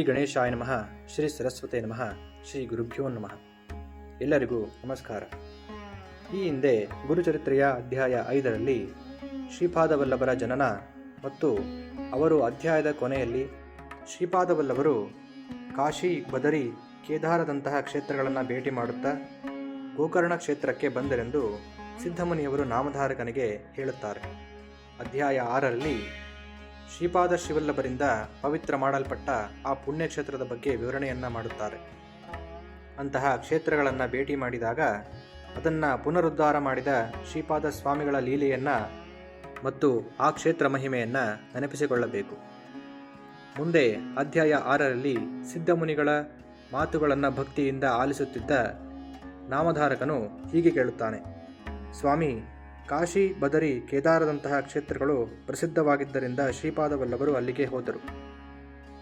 ಶ್ರೀ ಗಣೇಶಾಯ ನಮಃ, ಶ್ರೀ ಸರಸ್ವತೆ ನಮಃ, ಶ್ರೀ ಗುರುಭ್ಯೋ ನಮಃ. ಎಲ್ಲರಿಗೂ ನಮಸ್ಕಾರ. ಈ ಹಿಂದೆ ಗುರುಚರಿತ್ರೆಯ ಅಧ್ಯಾಯ ಐದರಲ್ಲಿ ಶ್ರೀಪಾದವಲ್ಲಭರ ಜನನ ಮತ್ತು ಅವರು ಅಧ್ಯಾಯದ ಕೊನೆಯಲ್ಲಿ ಶ್ರೀಪಾದವಲ್ಲಭರು ಕಾಶಿ, ಬದರಿ, ಕೇದಾರದಂತಹ ಕ್ಷೇತ್ರಗಳನ್ನು ಭೇಟಿ ಮಾಡುತ್ತಾ ಗೋಕರ್ಣ ಕ್ಷೇತ್ರಕ್ಕೆ ಬಂದರೆಂದು ಸಿದ್ಧಮುನಿಯವರು ನಾಮಧಾರಕನಿಗೆ ಹೇಳುತ್ತಾರೆ. ಅಧ್ಯಾಯ ಆರರಲ್ಲಿ ಶ್ರೀಪಾದ ಶಿವಲ್ಲಭರಿಂದ ಪವಿತ್ರ ಮಾಡಲ್ಪಟ್ಟ ಆ ಪುಣ್ಯಕ್ಷೇತ್ರದ ಬಗ್ಗೆ ವಿವರಣೆಯನ್ನ ಮಾಡುತ್ತಾರೆ. ಅಂತಹ ಕ್ಷೇತ್ರಗಳನ್ನು ಭೇಟಿ ಮಾಡಿದಾಗ ಅದನ್ನು ಪುನರುದ್ಧಾರ ಮಾಡಿದ ಶ್ರೀಪಾದ ಸ್ವಾಮಿಗಳ ಲೀಲೆಯನ್ನು ಮತ್ತು ಆ ಕ್ಷೇತ್ರ ಮಹಿಮೆಯನ್ನು ನೆನಪಿಸಿಕೊಳ್ಳಬೇಕು. ಮುಂದೆ ಅಧ್ಯಾಯ ಆರರಲ್ಲಿ ಸಿದ್ಧಮುನಿಗಳ ಮಾತುಗಳನ್ನು ಭಕ್ತಿಯಿಂದ ಆಲಿಸುತ್ತಿದ್ದ ನಾಮಧಾರಕನು ಹೀಗೆ ಕೇಳುತ್ತಾನೆ. ಸ್ವಾಮಿ ಕಾಶಿ, ಬದರಿ, ಕೇದಾರದಂತಹ ಕ್ಷೇತ್ರಗಳು ಪ್ರಸಿದ್ಧವಾಗಿದ್ದರಿಂದ ಶ್ರೀಪಾದವಲ್ಲಭರು ಅಲ್ಲಿಗೆ ಹೋದರು.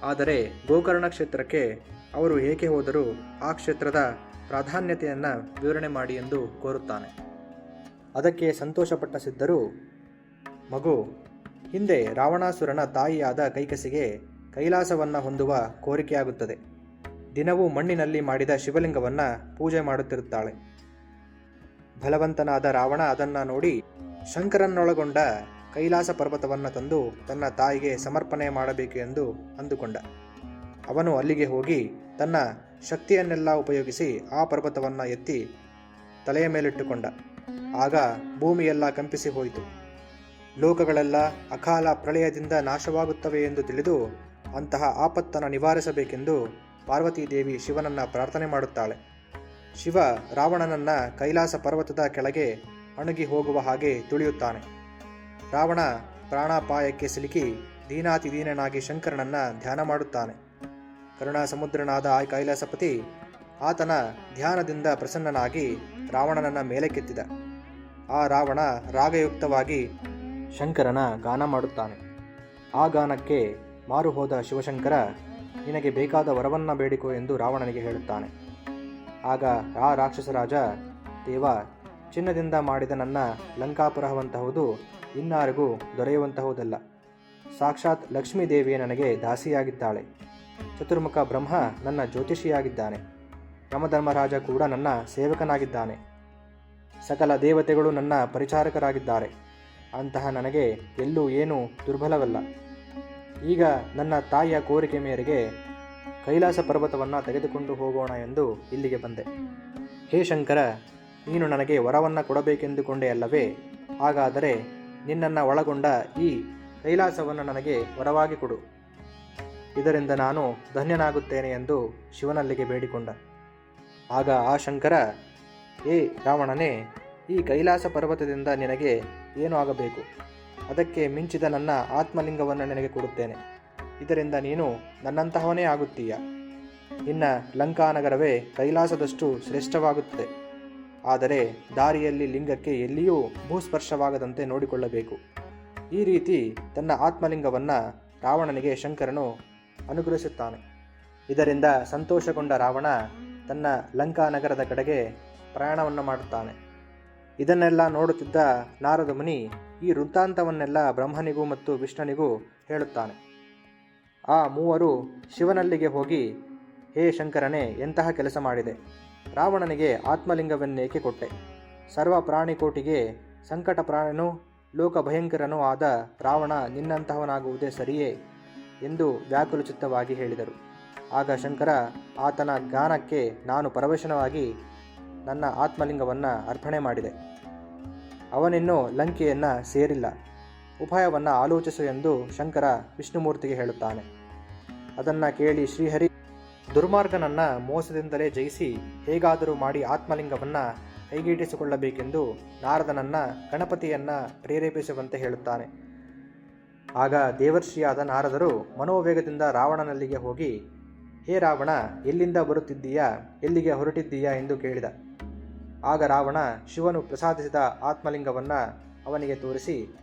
ಆದರೆ ಗೋಕರ್ಣ ಕ್ಷೇತ್ರಕ್ಕೆ ಅವರು ಏಕೆ ಹೋದರೂ ಆ ಕ್ಷೇತ್ರದ ಪ್ರಾಧಾನ್ಯತೆಯನ್ನು ವಿವರಣೆ ಮಾಡಿ ಎಂದು ಕೋರುತ್ತಾನೆ. ಅದಕ್ಕೆ ಸಂತೋಷಪಟ್ಟ ಸಿದ್ಧರು, ಮಗು, ಹಿಂದೆ ರಾವಣಾಸುರನ ತಾಯಿಯಾದ ಕೈಕಸಿಗೆ ಕೈಲಾಸವನ್ನು ಹೊಂದುವ ಕೋರಿಕೆಯಾಗುತ್ತದೆ. ದಿನವೂ ಮಣ್ಣಿನಲ್ಲಿ ಮಾಡಿದ ಶಿವಲಿಂಗವನ್ನು ಪೂಜೆ ಮಾಡುತ್ತಿರುತ್ತಾಳೆ. ಬಲವಂತನಾದ ರಾವಣ ಅದನ್ನು ನೋಡಿ ಶಂಕರನ್ನೊಳಗೊಂಡ ಕೈಲಾಸ ಪರ್ವತವನ್ನು ತಂದು ತನ್ನ ತಾಯಿಗೆ ಸಮರ್ಪಣೆ ಮಾಡಬೇಕು ಎಂದು ಅಂದುಕೊಂಡ. ಅವನು ಅಲ್ಲಿಗೆ ಹೋಗಿ ತನ್ನ ಶಕ್ತಿಯನ್ನೆಲ್ಲ ಉಪಯೋಗಿಸಿ ಆ ಪರ್ವತವನ್ನು ಎತ್ತಿ ತಲೆಯ ಮೇಲಿಟ್ಟುಕೊಂಡ. ಆಗ ಭೂಮಿಯೆಲ್ಲ ಕಂಪಿಸಿ ಹೋಯಿತು. ಲೋಕಗಳೆಲ್ಲ ಅಕಾಲ ಪ್ರಳಯದಿಂದ ನಾಶವಾಗುತ್ತವೆ ಎಂದು ತಿಳಿದು ಅಂತಹ ಆಪತ್ತನ್ನು ನಿವಾರಿಸಬೇಕೆಂದು ಪಾರ್ವತೀದೇವಿ ಶಿವನನ್ನ ಪ್ರಾರ್ಥನೆ ಮಾಡುತ್ತಾಳೆ. ಶಿವ ರಾವಣನನ್ನ ಕೈಲಾಸ ಪರ್ವತದ ಕೆಳಗೆ ಅಣುಗಿ ಹೋಗುವ ಹಾಗೆ ತುಳಿಯುತ್ತಾನೆ. ರಾವಣ ಪ್ರಾಣಾಪಾಯಕ್ಕೆ ಸಿಲುಕಿ ದೀನಾತಿದೀನನಾಗಿ ಶಂಕರನನ್ನ ಧ್ಯಾನ ಮಾಡುತ್ತಾನೆ. ಕರುಣಾ ಸಮುದ್ರನಾದ ಆ ಕೈಲಾಸಪತಿ ಆತನ ಧ್ಯಾನದಿಂದ ಪ್ರಸನ್ನನಾಗಿ ರಾವಣನನ್ನ ಮೇಲಕ್ಕೆತ್ತಿದ. ಆ ರಾವಣ ರಾಗಯುಕ್ತವಾಗಿ ಶಂಕರನ ಗಾನ ಮಾಡುತ್ತಾನೆ. ಆ ಗಾನಕ್ಕೆ ಮಾರುಹೋದ ಶಿವಶಂಕರ, ನಿನಗೆ ಬೇಕಾದ ವರವನ್ನ ಬೇಡಿಕೋ ಎಂದು ರಾವಣನಿಗೆ ಹೇಳುತ್ತಾನೆ. ಆಗ ಆ ರಾಕ್ಷಸರಾಜ ದೇವ, ಚಿನ್ನದಿಂದ ಮಾಡಿದ ನನ್ನ ಲಂಕಾಪುರಹವಂತಹುದು ಇನ್ನಾರಿಗೂ ದೊರೆಯುವಂತಹುದಲ್ಲ. ಸಾಕ್ಷಾತ್ ಲಕ್ಷ್ಮೀದೇವಿಯೇ ನನಗೆ ದಾಸಿಯಾಗಿದ್ದಾಳೆ. ಚತುರ್ಮುಖ ಬ್ರಹ್ಮ ನನ್ನ ಜ್ಯೋತಿಷಿಯಾಗಿದ್ದಾನೆ. ಯಮಧರ್ಮರಾಜ ಕೂಡ ನನ್ನ ಸೇವಕನಾಗಿದ್ದಾನೆ. ಸಕಲ ದೇವತೆಗಳು ನನ್ನ ಪರಿಚಾರಕರಾಗಿದ್ದಾರೆ. ಅಂತಹ ನನಗೆ ಎಲ್ಲೂ ಏನೂ ದುರ್ಬಲವಲ್ಲ. ಈಗ ನನ್ನ ತಾಯಿಯ ಕೋರಿಕೆ ಮೇರೆಗೆ ಕೈಲಾಸ ಪರ್ವತವನ್ನು ತೆಗೆದುಕೊಂಡು ಹೋಗೋಣ ಎಂದು ಇಲ್ಲಿಗೆ ಬಂದೆ. ಹೇ ಶಂಕರ, ನೀನು ನನಗೆ ವರವನ್ನು ಕೊಡಬೇಕೆಂದುಕೊಂಡೆ ಅಲ್ಲವೇ? ಹಾಗಾದರೆ ನಿನ್ನನ್ನು ಒಳಗೊಂಡ ಈ ಕೈಲಾಸವನ್ನು ನನಗೆ ವರವಾಗಿ ಕೊಡು. ಇದರಿಂದ ನಾನು ಧನ್ಯನಾಗುತ್ತೇನೆ ಎಂದು ಶಿವನಲ್ಲಿಗೆ ಬೇಡಿಕೊಂಡ. ಆಗ ಆ ಶಂಕರ ಏ ರಾವಣನೇ, ಈ ಕೈಲಾಸ ಪರ್ವತದಿಂದ ನಿನಗೆ ಏನು ಆಗಬೇಕು? ಅದಕ್ಕೆ ಮಿಂಚಿದ ನನ್ನ ಆತ್ಮಲಿಂಗವನ್ನು ನಿನಗೆ ಕೊಡುತ್ತೇನೆ. ಇದರಿಂದ ನೀನು ನನ್ನಂತಹವನೇ ಆಗುತ್ತೀಯ. ಇನ್ನ ಲಂಕಾನಗರವೇ ಕೈಲಾಸದಷ್ಟು ಶ್ರೇಷ್ಠವಾಗುತ್ತದೆ. ಆದರೆ ದಾರಿಯಲ್ಲಿ ಲಿಂಗಕ್ಕೆ ಎಲ್ಲಿಯೂ ಭೂಸ್ಪರ್ಶವಾಗದಂತೆ ನೋಡಿಕೊಳ್ಳಬೇಕು. ಈ ರೀತಿ ತನ್ನ ಆತ್ಮಲಿಂಗವನ್ನು ರಾವಣನಿಗೆ ಶಂಕರನು ಅನುಗ್ರಹಿಸುತ್ತಾನೆ. ಇದರಿಂದ ಸಂತೋಷಗೊಂಡ ರಾವಣ ತನ್ನ ಲಂಕಾನಗರದ ಕಡೆಗೆ ಪ್ರಯಾಣವನ್ನು ಮಾಡುತ್ತಾನೆ. ಇದನ್ನೆಲ್ಲ ನೋಡುತ್ತಿದ್ದ ನಾರದ ಮುನಿ ಈ ವೃತ್ತಾಂತವನ್ನೆಲ್ಲ ಬ್ರಹ್ಮನಿಗೂ ಮತ್ತು ವಿಷ್ಣುನಿಗೂ ಹೇಳುತ್ತಾನೆ. ಆ ಮೂವರು ಶಿವನಲ್ಲಿಗೆ ಹೋಗಿ, ಹೇ ಶಂಕರನೇ, ಎಂತಹ ಕೆಲಸ ಮಾಡಿದೆ? ರಾವಣನಿಗೆ ಆತ್ಮಲಿಂಗವನ್ನೇಕೆ ಕೊಟ್ಟೆ? ಸರ್ವ ಪ್ರಾಣಿಕೋಟಿಗೆ ಸಂಕಟ ಪ್ರಾಣನೂ ಲೋಕ ಭಯಂಕರನೂ ಆದ ರಾವಣ ನಿನ್ನಂತಹವನಾಗುವುದೇ ಸರಿಯೇ? ಎಂದು ವ್ಯಾಕುಲಚಿತ್ತವಾಗಿ ಹೇಳಿದರು. ಆಗ ಶಂಕರ, ಆತನ ಗಾನಕ್ಕೆ ನಾನು ಪರವಶನವಾಗಿ ನನ್ನ ಆತ್ಮಲಿಂಗವನ್ನು ಅರ್ಪಣೆ ಮಾಡಿದೆ. ಅವನಿನ್ನೂ ಲಂಕೆಯನ್ನು ಸೇರಿಲ್ಲ. ಉಪಾಯವನ್ನು ಆಲೋಚಿಸು ಎಂದು ಶಂಕರ ವಿಷ್ಣುಮೂರ್ತಿಗೆ ಹೇಳುತ್ತಾನೆ. ಅದನ್ನು ಕೇಳಿ ಶ್ರೀಹರಿ ದುರ್ಮಾರ್ಗನನ್ನ ಮೋಸದಿಂದಲೇ ಜಯಿಸಿ ಹೇಗಾದರೂ ಮಾಡಿ ಆತ್ಮಲಿಂಗವನ್ನು ಕೈಗೀಟಿಸಿಕೊಳ್ಳಬೇಕೆಂದು ನಾರದನನ್ನ ಗಣಪತಿಯನ್ನ ಪ್ರೇರೇಪಿಸುವಂತೆ ಹೇಳುತ್ತಾನೆ. ಆಗ ದೇವರ್ಷಿಯಾದ ನಾರದರು ಮನೋವೇಗದಿಂದ ರಾವಣನಲ್ಲಿಗೆ ಹೋಗಿ, ಹೇ ರಾವಣ, ಎಲ್ಲಿಂದ ಬರುತ್ತಿದ್ದೀಯಾ? ಎಲ್ಲಿಗೆ ಹೊರಟಿದ್ದೀಯಾ? ಎಂದು ಕೇಳಿದ. ಆಗ ರಾವಣ ಶಿವನು ಪ್ರಸಾದಿಸಿದ ಆತ್ಮಲಿಂಗವನ್ನು ಅವನಿಗೆ ತೋರಿಸಿ,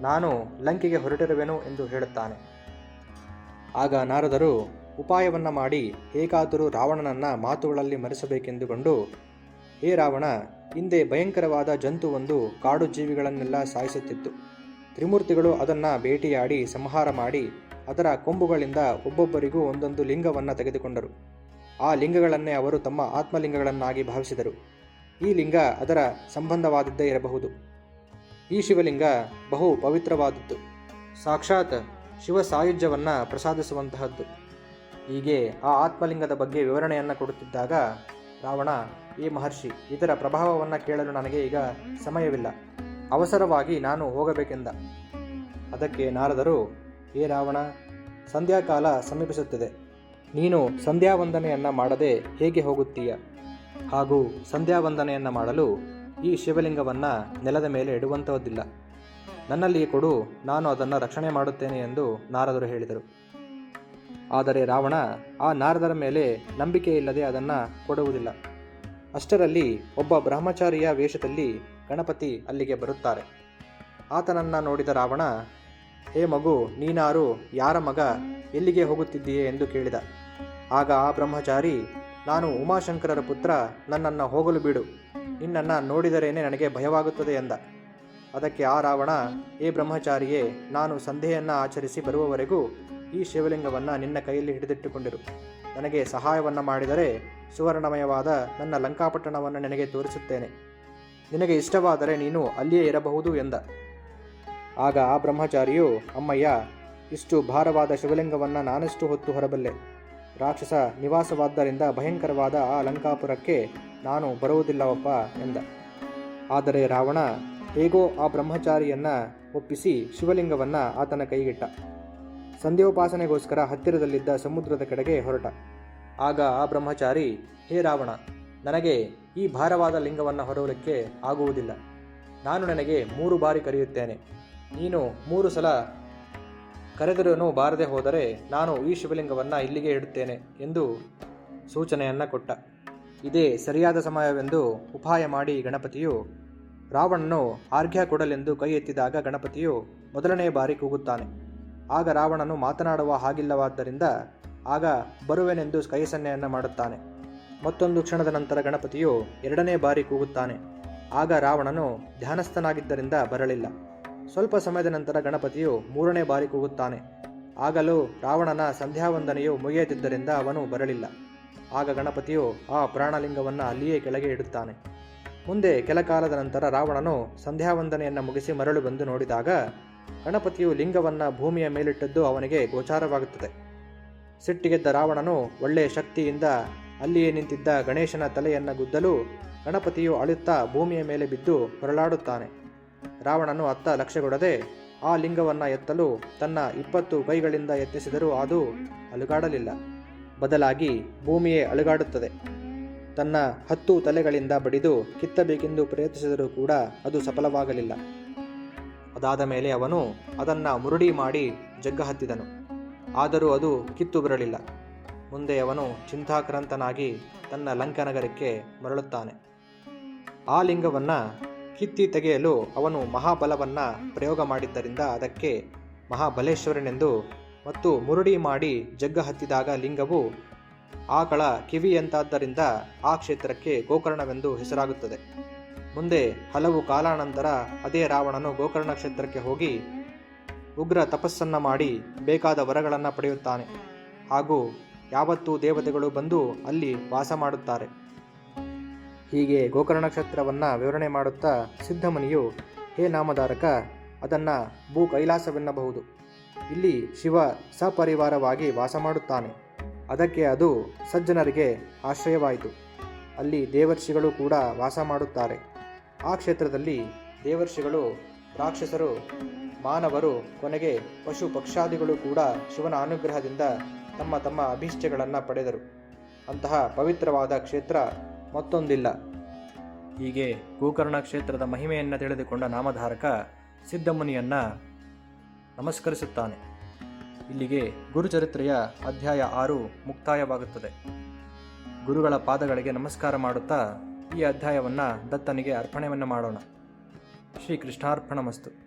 ನಾನು ಲಂಕೆಗೆ ಹೊರಟಿರುವೆನು ಎಂದು ಹೇಳುತ್ತಾನೆ. ಆಗ ನಾರದರು ಉಪಾಯವನ್ನು ಮಾಡಿ ಹೇಗಾದರೂ ರಾವಣನನ್ನ ಮಾತುಗಳಲ್ಲಿ ಮರೆಸಬೇಕೆಂದುಕೊಂಡು, ಹೇ ರಾವಣ, ಹಿಂದೆ ಭಯಂಕರವಾದ ಜಂತುವೊಂದು ಕಾಡು ಜೀವಿಗಳನ್ನೆಲ್ಲ ಸಾಯಿಸುತ್ತಿತ್ತು. ತ್ರಿಮೂರ್ತಿಗಳು ಅದನ್ನು ಭೇಟಿಯಾಡಿ ಸಂಹಾರ ಮಾಡಿ ಅದರ ಕೊಂಬುಗಳಿಂದ ಒಬ್ಬೊಬ್ಬರಿಗೂ ಒಂದೊಂದು ಲಿಂಗವನ್ನು ತೆಗೆದುಕೊಂಡರು. ಆ ಲಿಂಗಗಳನ್ನೇ ಅವರು ತಮ್ಮ ಆತ್ಮಲಿಂಗಗಳನ್ನಾಗಿ ಭಾವಿಸಿದರು. ಈ ಲಿಂಗ ಅದರ ಸಂಬಂಧವಾದದ್ದೇ ಇರಬಹುದು. ಈ ಶಿವಲಿಂಗ ಬಹು ಪವಿತ್ರವಾದದ್ದು. ಸಾಕ್ಷಾತ್ ಶಿವ ಸಾಯುಜ್ಯವನ್ನು ಪ್ರಸಾದಿಸುವಂತಹದ್ದು. ಹೀಗೆ ಆ ಆತ್ಮಲಿಂಗದ ಬಗ್ಗೆ ವಿವರಣೆಯನ್ನು ಕೊಡುತ್ತಿದ್ದಾಗ ರಾವಣ ಈ ಮಹರ್ಷಿ ಇದರ ಪ್ರಭಾವವನ್ನು ಕೇಳಲು ನನಗೆ ಈಗ ಸಮಯವಿಲ್ಲ. ಅವಸರವಾಗಿ ನಾನು ಹೋಗಬೇಕೆಂದ. ಅದಕ್ಕೆ ನಾರದರು, ಏ ರಾವಣ, ಸಂಧ್ಯಾಕಾಲ ಸಮೀಪಿಸುತ್ತಿದೆ. ನೀನು ಸಂಧ್ಯಾವಂದನೆಯನ್ನು ಮಾಡದೆ ಹೇಗೆ ಹೋಗುತ್ತೀಯ? ಹಾಗೂ ಸಂಧ್ಯಾವಂದನೆಯನ್ನು ಮಾಡಲು ಈ ಶಿವಲಿಂಗವನ್ನು ನೆಲದ ಮೇಲೆ ಇಡುವಂತಹದ್ದಿಲ್ಲ. ನನ್ನಲ್ಲಿ ಕೊಡು, ನಾನು ಅದನ್ನು ರಕ್ಷಣೆ ಮಾಡುತ್ತೇನೆ ಎಂದು ನಾರದರು ಹೇಳಿದರು. ಆದರೆ ರಾವಣ ಆ ನಾರದರ ಮೇಲೆ ನಂಬಿಕೆ ಇಲ್ಲದೆ ಅದನ್ನು ಕೊಡುವುದಿಲ್ಲ. ಅಷ್ಟರಲ್ಲಿ ಒಬ್ಬ ಬ್ರಹ್ಮಚಾರಿಯ ವೇಷದಲ್ಲಿ ಗಣಪತಿ ಅಲ್ಲಿಗೆ ಬರುತ್ತಾರೆ. ಆತನನ್ನು ನೋಡಿದ ರಾವಣ, ಹೇ ಮಗು, ನೀನಾರು ಯಾರ ಮಗ ಎಲ್ಲಿಗೆ ಹೋಗುತ್ತಿದ್ದೀಯೆ ಎಂದು ಕೇಳಿದ. ಆಗ ಆ ಬ್ರಹ್ಮಚಾರಿ, ನಾನು ಉಮಾಶಂಕರರ ಪುತ್ರ, ನನ್ನನ್ನು ಹೋಗಲು ಬಿಡು. ನಿನ್ನನ್ನು ನೋಡಿದರೇನೆ ನನಗೆ ಭಯವಾಗುತ್ತದೆ ಎಂದ. ಅದಕ್ಕೆ ಆ ರಾವಣ, ಏ ಬ್ರಹ್ಮಚಾರಿಯೇ, ನಾನು ಸಂಧೆಯನ್ನು ಆಚರಿಸಿ ಬರುವವರೆಗೂ ಈ ಶಿವಲಿಂಗವನ್ನು ನಿನ್ನ ಕೈಯಲ್ಲಿ ಹಿಡಿದಿಟ್ಟುಕೊಂಡಿರು. ನನಗೆ ಸಹಾಯವನ್ನು ಮಾಡಿದರೆ ಸುವರ್ಣಮಯವಾದ ನನ್ನ ಲಂಕಾಪಟ್ಟಣವನ್ನು ನಿನಗೆ ತೋರಿಸುತ್ತೇನೆ. ನಿನಗೆ ಇಷ್ಟವಾದರೆ ನೀನು ಅಲ್ಲಿಯೇ ಇರಬಹುದು ಎಂದ. ಆಗ ಆ ಬ್ರಹ್ಮಚಾರಿಯು, ಅಮ್ಮಯ್ಯ, ಇಷ್ಟು ಭಾರವಾದ ಶಿವಲಿಂಗವನ್ನು ನಾನಿಷ್ಟು ಹೊತ್ತು ಹೊರಬಲ್ಲೆ? ರಾಕ್ಷಸ ನಿವಾಸವಾದ್ದರಿಂದ ಭಯಂಕರವಾದ ಆ ಲಂಕಾಪುರಕ್ಕೆ ನಾನು ಬರುವುದಿಲ್ಲವಪ್ಪ ಎಂದ. ಆದರೆ ರಾವಣ ಹೇಗೋ ಆ ಬ್ರಹ್ಮಚಾರಿಯನ್ನ ಒಪ್ಪಿಸಿ ಶಿವಲಿಂಗವನ್ನು ಆತನ ಕೈಗಿಟ್ಟ. ಸಂಧ್ಯೋಪಾಸನೆಗೋಸ್ಕರ ಹತ್ತಿರದಲ್ಲಿದ್ದ ಸಮುದ್ರದ ಕಡೆಗೆ ಹೊರಟ. ಆಗ ಆ ಬ್ರಹ್ಮಚಾರಿ, ಹೇ ರಾವಣ, ನನಗೆ ಈ ಭಾರವಾದ ಲಿಂಗವನ್ನು ಹೊರಲಿಕ್ಕೆ ಆಗುವುದಿಲ್ಲ. ನಾನು ನನಗೆ ಮೂರು ಬಾರಿ ಕರೆಯುತ್ತೇನೆ. ನೀನು ಮೂರು ಸಲ ಕರೆದರೂ ಬಾರದೆ ಹೋದರೆ ನಾನು ಈ ಶಿವಲಿಂಗವನ್ನು ಇಲ್ಲಿಗೆ ಇಡುತ್ತೇನೆ ಎಂದು ಸೂಚನೆಯನ್ನು ಕೊಟ್ಟ. ಇದೇ ಸರಿಯಾದ ಸಮಯವೆಂದು ಉಪಾಯ ಮಾಡಿ ಗಣಪತಿಯು ರಾವಣನು ಆರ್ಘ್ಯ ಕೊಡಲೆಂದು ಕೈ ಎತ್ತಿದಾಗ ಗಣಪತಿಯು ಮೊದಲನೇ ಬಾರಿ ಕೂಗುತ್ತಾನೆ. ಆಗ ರಾವಣನು ಮಾತನಾಡುವ ಹಾಗಿಲ್ಲವಾದ್ದರಿಂದ ಆಗ ಬರುವೆನೆಂದು ಕೈ ಸನ್ನೆಯನ್ನು ಮಾಡುತ್ತಾನೆ. ಮತ್ತೊಂದು ಕ್ಷಣದ ನಂತರ ಗಣಪತಿಯು ಎರಡನೇ ಬಾರಿ ಕೂಗುತ್ತಾನೆ. ಆಗ ರಾವಣನು ಧ್ಯಾನಸ್ಥನಾಗಿದ್ದರಿಂದ ಬರಲಿಲ್ಲ. ಸ್ವಲ್ಪ ಸಮಯದ ನಂತರ ಗಣಪತಿಯು ಮೂರನೇ ಬಾರಿ ಕೂಗುತ್ತಾನೆ. ಆಗಲೂ ರಾವಣನ ಸಂಧ್ಯಾವಂದನೆಯು ಮುಗಿಯದಿದ್ದರಿಂದ ಅವನು ಬರಲಿಲ್ಲ. ಆಗ ಗಣಪತಿಯು ಆ ಪ್ರಾಣಲಿಂಗವನ್ನು ಅಲ್ಲಿಯೇ ಕೆಳಗೆ ಇಡುತ್ತಾನೆ. ಮುಂದೆ ಕೆಲ ಕಾಲದ ನಂತರ ರಾವಣನು ಸಂಧ್ಯಾವಂದನೆಯನ್ನು ಮುಗಿಸಿ ಮರಳು ಬಂದು ನೋಡಿದಾಗ ಗಣಪತಿಯು ಲಿಂಗವನ್ನು ಭೂಮಿಯ ಮೇಲಿಟ್ಟದ್ದು ಅವನಿಗೆ ಗೋಚಾರವಾಗುತ್ತದೆ. ಸಿಟ್ಟಿಗೆದ್ದ ರಾವಣನು ಒಳ್ಳೆಯ ಶಕ್ತಿಯಿಂದ ಅಲ್ಲಿಯೇ ನಿಂತಿದ್ದ ಗಣೇಶನ ತಲೆಯನ್ನು ಗುದ್ದಲು ಗಣಪತಿಯು ಅಳುತ್ತಾ ಭೂಮಿಯ ಮೇಲೆ ಬಿದ್ದು ಹೊರಳಾಡುತ್ತಾನೆ. ರಾವಣನು ಅತ್ತ ಲಕ್ಷ್ಯಗೊಡದೆ ಆ ಲಿಂಗವನ್ನು ಎತ್ತಲು ತನ್ನ ಇಪ್ಪತ್ತು ಕೈಗಳಿಂದ ಎತ್ತಿಸಿದರೂ ಅದು ಅಲುಗಾಡಲಿಲ್ಲ. ಬದಲಾಗಿ ಭೂಮಿಯೇ ಅಲುಗಾಡುತ್ತದೆ. ತನ್ನ ಹತ್ತು ತಲೆಗಳಿಂದ ಬಡಿದು ಕಿತ್ತಬೇಕೆಂದು ಪ್ರಯತ್ನಿಸಿದರೂ ಕೂಡ ಅದು ಸಫಲವಾಗಲಿಲ್ಲ. ಅದಾದ ಮೇಲೆ ಅವನು ಅದನ್ನು ಮುರುಡಿ ಮಾಡಿ ಜಗ್ಗ ಹತ್ತಿದನು. ಆದರೂ ಅದು ಕಿತ್ತು ಬರಲಿಲ್ಲ. ಮುಂದೆ ಅವನು ಚಿಂತಾಕ್ರಾಂತನಾಗಿ ತನ್ನ ಲಂಕನಗರಕ್ಕೆ ಮರಳುತ್ತಾನೆ. ಆ ಲಿಂಗವನ್ನು ಕಿತ್ತಿ ತೆಗೆಯಲು ಅವನು ಮಹಾಬಲವನ್ನು ಪ್ರಯೋಗ ಮಾಡಿದ್ದರಿಂದ ಅದಕ್ಕೆ ಮಹಾಬಲೇಶ್ವರನೆಂದು ಮತ್ತು ಮುರುಡಿ ಮಾಡಿ ಜಗ್ಗ ಹತ್ತಿದಾಗ ಲಿಂಗವು ಆಕಳ ಕಿವಿಯಂತಾದ್ದರಿಂದ ಆ ಕ್ಷೇತ್ರಕ್ಕೆ ಗೋಕರ್ಣವೆಂದು ಹೆಸರಾಗುತ್ತದೆ. ಮುಂದೆ ಹಲವು ಕಾಲಾನಂತರ ಅದೇ ರಾವಣನು ಗೋಕರ್ಣ ಕ್ಷೇತ್ರಕ್ಕೆ ಹೋಗಿ ಉಗ್ರ ತಪಸ್ಸನ್ನು ಮಾಡಿ ಬೇಕಾದ ವರಗಳನ್ನು ಪಡೆಯುತ್ತಾನೆ. ಹಾಗೂ ಯಾವತ್ತೂ ದೇವತೆಗಳು ಬಂದು ಅಲ್ಲಿ ವಾಸ ಮಾಡುತ್ತಾರೆ. ಹೀಗೆ ಗೋಕರ್ಣ ಕ್ಷೇತ್ರವನ್ನು ವಿವರಣೆ ಮಾಡುತ್ತಾ ಸಿದ್ಧಮುನಿಯು, ಹೇ ನಾಮಧಾರಕ, ಅದನ್ನು ಭೂ ಕೈಲಾಸವೆನ್ನಬಹುದು ಇಲ್ಲಿ ಶಿವ ಸಪರಿವಾರವಾಗಿ ವಾಸ ಮಾಡುತ್ತಾನೆ. ಅದಕ್ಕೆ ಅದು ಸಜ್ಜನರಿಗೆ ಆಶ್ರಯವಾಯಿತು. ಅಲ್ಲಿ ದೇವರ್ಷಿಗಳು ಕೂಡ ವಾಸ ಮಾಡುತ್ತಾರೆ. ಆ ಕ್ಷೇತ್ರದಲ್ಲಿ ದೇವರ್ಷಿಗಳು, ರಾಕ್ಷಸರು, ಮಾನವರು, ಕೊನೆಗೆ ಪಶು ಪಕ್ಷಾದಿಗಳು ಕೂಡ ಶಿವನ ಅನುಗ್ರಹದಿಂದ ತಮ್ಮ ತಮ್ಮ ಅಭೀಷ್ಟಗಳನ್ನು ಪಡೆದರು. ಅಂತಹ ಪವಿತ್ರವಾದ ಕ್ಷೇತ್ರ ಮತ್ತೊಂದಿಲ್ಲ. ಹೀಗೆ ಗೋಕರ್ಣ ಕ್ಷೇತ್ರದ ಮಹಿಮೆಯನ್ನು ತಿಳಿದುಕೊಂಡ ನಾಮಧಾರಕ ಸಿದ್ಧಮುನಿಯನ್ನು ನಮಸ್ಕರಿಸುತ್ತಾನೆ. ಇಲ್ಲಿಗೆ ಗುರುಚರಿತ್ರೆಯ ಅಧ್ಯಾಯ ಆರು ಮುಕ್ತಾಯವಾಗುತ್ತದೆ. ಗುರುಗಳ ಪಾದಗಳಿಗೆ ನಮಸ್ಕಾರ ಮಾಡುತ್ತಾ ಈ ಅಧ್ಯಾಯವನ್ನು ದತ್ತನಿಗೆ ಅರ್ಪಣೆಯನ್ನು ಮಾಡೋಣ. ಶ್ರೀ ಕೃಷ್ಣಾರ್ಪಣಮಸ್ತು